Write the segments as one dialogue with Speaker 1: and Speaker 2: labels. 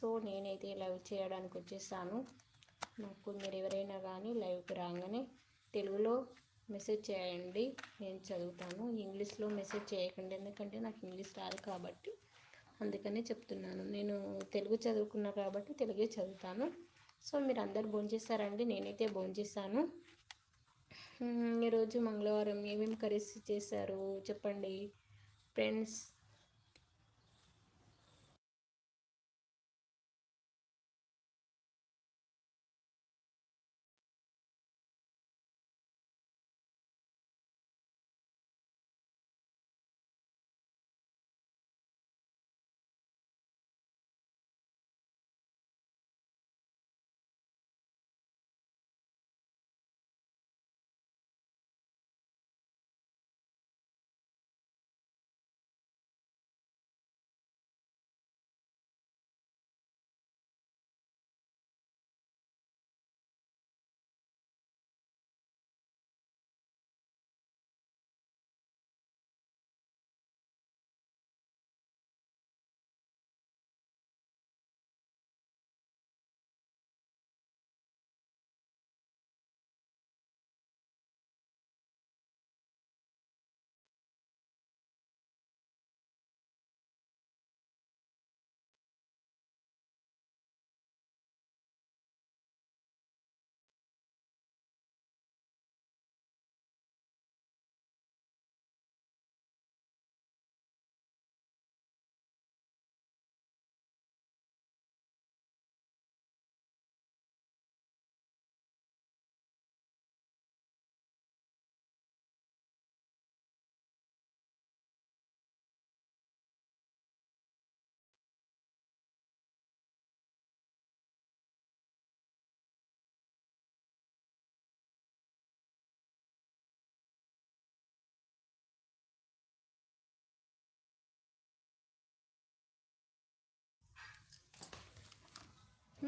Speaker 1: So నేనైతే live చేయడానికి వచ్చేసాను నాకు మీరు ఎవరైనా కానీ లైవ్కి రాగానే తెలుగులో మెసేజ్ చేయండి. నేను చదువుతాను. ఇంగ్లీష్లో మెసేజ్ చేయకండి. ఎందుకంటే నాకు ఇంగ్లీష్ రాదు కాబట్టి అందుకనే చెప్తున్నాను. నేను తెలుగు చదువుకున్నా కాబట్టి తెలుగే చదువుతాను. సో మీరు అందరు భోంచేస్తారండి నేనైతే భోంచేస్తాను ఈరోజు మంగళవారం ఏమేమి కర్రీస్ చేశారు? చెప్పండి. ఫ్రెండ్స్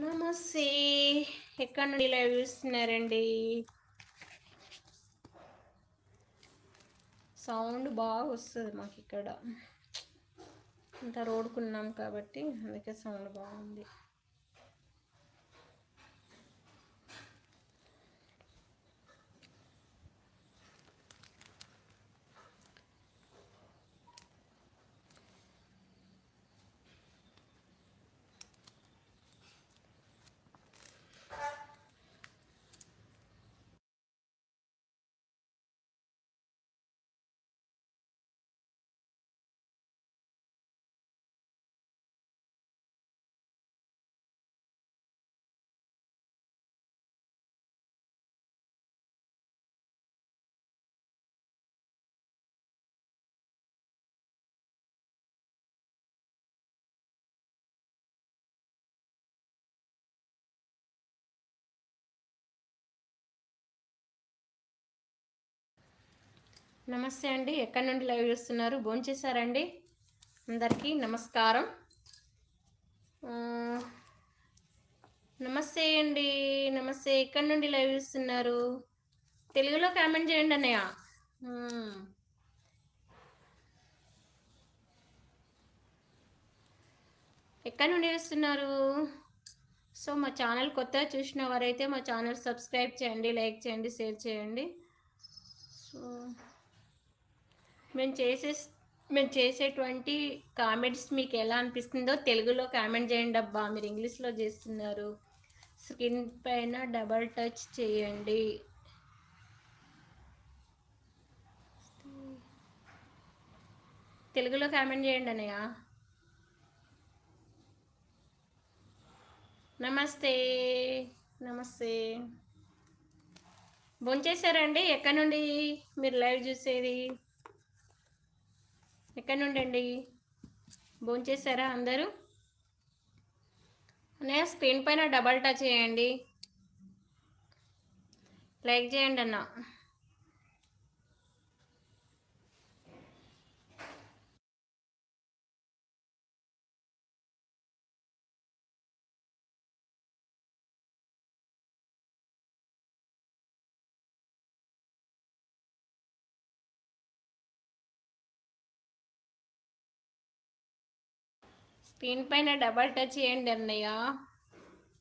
Speaker 1: నమస్తే. ఎక్కడి నుండి లైవ్ చూస్తున్నారండి? సౌండ్ బాగా వస్తుంది మాకు ఇక్కడ ఇంత రోడ్కున్నాం కాబట్టి అందుకే సౌండ్ బాగుంది. నమస్తే అండి. ఎక్కడి నుండి లైవ్ చూస్తున్నారు? భోంచేశారండి? అందరికీ నమస్కారం. నమస్తే అండి. నమస్తే. ఎక్కడి నుండి లైవ్ చూస్తున్నారు? తెలుగులో కామెంట్ చేయండి అన్నయ్య. ఎక్కడి నుండి చూస్తున్నారు? సో మా ఛానల్ కొత్తగా చూసిన వారైతే మా ఛానల్ సబ్స్క్రైబ్ చేయండి లైక్ చేయండి షేర్ చేయండి. సో మేము చేసే మేము చేసేటువంటి కామెంట్స్ మీకు ఎలా అనిపిస్తుందో తెలుగులో కామెంట్ చేయండి అబ్బా. మీరు ఇంగ్లీష్లో చేస్తున్నారు. స్కిన్ పైన డబల్ టచ్ చేయండి. తెలుగులో కామెంట్ చేయండి అనయ్య నమస్తే. నమస్తే. భోంచేశారండి? ఎక్కడి నుండి? మీరు లైవ్ చూసేది? ఎక్కడి నుండి అండి భోంచేశారా అందరూ? అన్నయ్య స్క్రీన్ పైన డబల్ టచ్ చేయండి. లైక్ చేయండి అన్న. పిన్ పైన డబల్ టచ్ చేయండి అన్నయ్య.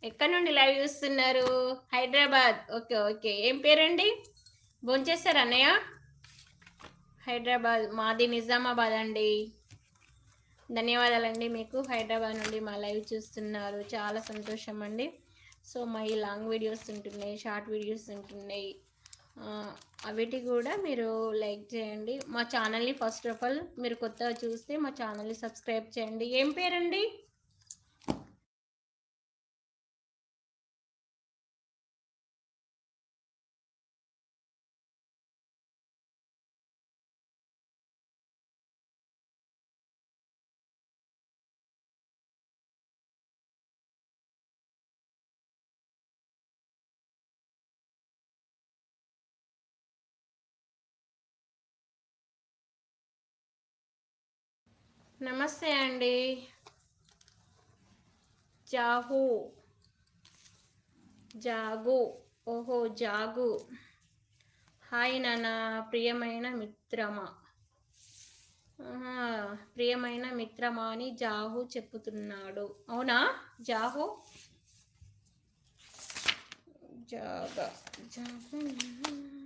Speaker 1: ఎక్కడి నుండి లైవ్ చూస్తున్నారు? హైదరాబాద్. Okay okay. ఏం పేరండి? భోంచేస్తారు అన్నయ్య? హైదరాబాద్. మాది నిజామాబాద్ అండి. ధన్యవాదాలండి మీకు. హైదరాబాద్ నుండి మా లైవ్ చూస్తున్నారు. చాలా సంతోషం అండి. సో మా ఈ లాంగ్ వీడియోస్ ఉంటున్నాయి షార్ట్ వీడియోస్ ఉంటున్నాయి. అవిటి కూడా మీరు లైక్ చేయండి. మా ఛానల్ని ఫస్ట్ ఆఫ్ ఆల్ మీరు కొత్తగా చూస్తే మా ఛానల్ని సబ్స్క్రైబ్ చేయండి. ఏం పేరండి? నమస్తే అండి. జాహు. జాగు. ఓహో జాగు. హాయ్ నానా ప్రియమైన మిత్రమా. ప్రియమైన మిత్రమా అని జాహు చెప్పుతున్నాడు. అవునా? జాహు? జాగా. జాగు.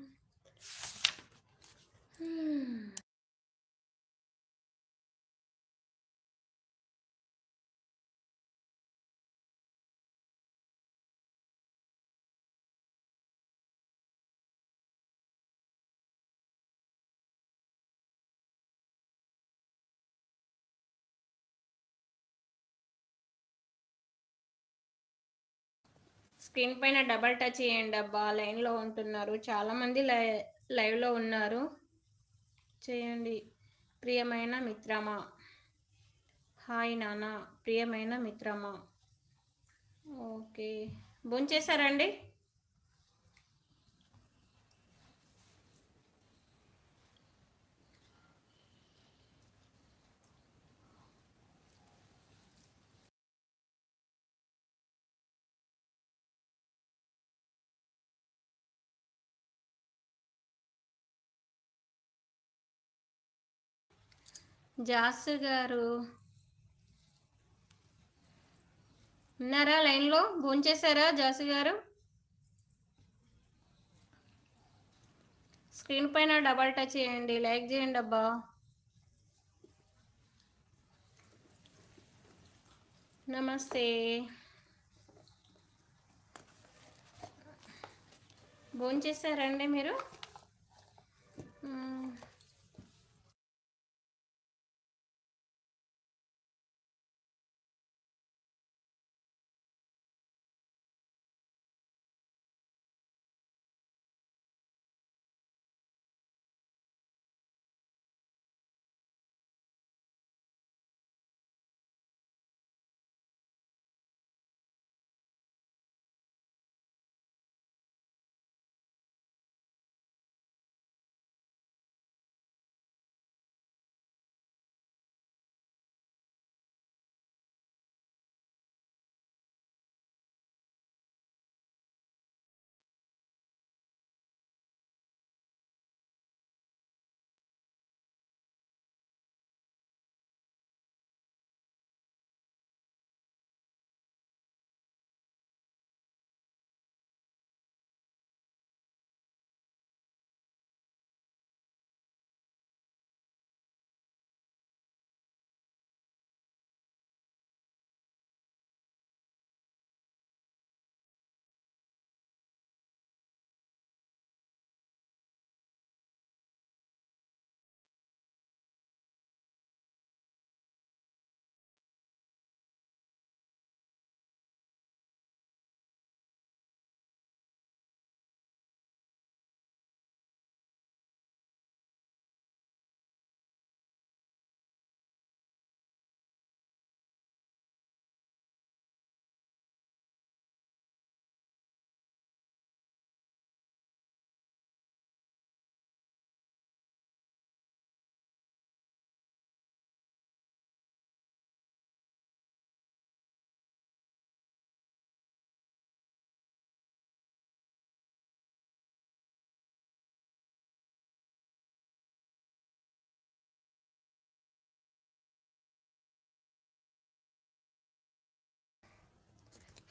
Speaker 1: స్క్రీన్ పైన డబల్ టచ్ చేయండి అబ్బా లైన్లో ఉంటున్నారు. చాలామంది లై లైవ్లో ఉన్నారు. చేయండి. ప్రియమైన మిత్రమా. హాయ్ నాన్న. ప్రియమైన మిత్రమా. ఓకే. భోంచేశారండి జాస్ గారు. ఉన్నారా లైన్లో? భోంచేశారా జాసు గారు? స్క్రీన్ పైన డబల్ టచ్ చేయండి. లైక్ చేయండి అబ్బా. నమస్తే. భోంచేశారండి మీరు?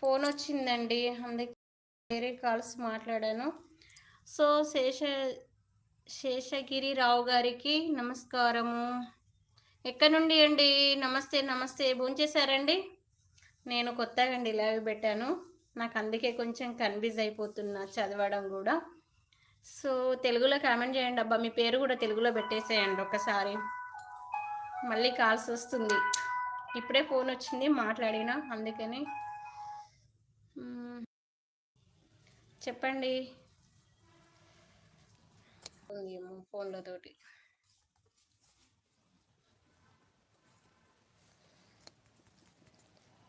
Speaker 1: ఫోన్ వచ్చిందండి అందుకే వేరే కాల్స్ మాట్లాడాను. సో శేష శేషగిరి రావు గారికి నమస్కారము. ఎక్కడి నుండి అండి? నమస్తే నమస్తే. భోంచేశారండి? నేను కొత్తగా అండి లైవ్ పెట్టాను. నాకు అందుకే కొంచెం కన్ఫ్యూజ్ అయిపోతున్నా చదవడం కూడా. సో తెలుగులో కామెంట్ చేయండి అబ్బా. మీ పేరు కూడా తెలుగులో పెట్టేసేయండి ఒకసారి మళ్ళీ కాల్స్ వస్తుంది. ఇప్పుడే ఫోన్ వచ్చింది మాట్లాడినా. అందుకని చెప్పండి. ఫోన్లతోటి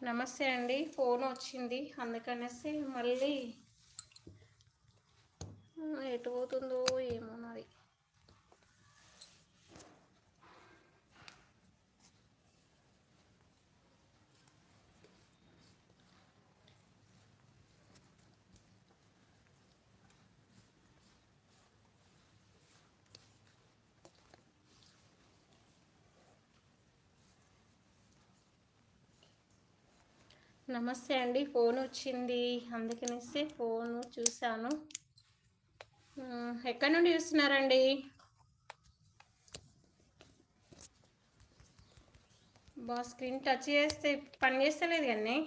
Speaker 1: నమస్తే అండి. ఫోన్ వచ్చింది. అందుకనేసి మళ్ళీ ఎటు పోతుందో ఏమో మరి నమస్తే అండి ఫోన్ వచ్చింది. అందుకనేసి ఫోన్ చూశాను. ఎక్కడి నుండి చూస్తున్నారండి? బా స్క్రీన్ టచ్ చేస్తే పని చేస్తలేదు కానీ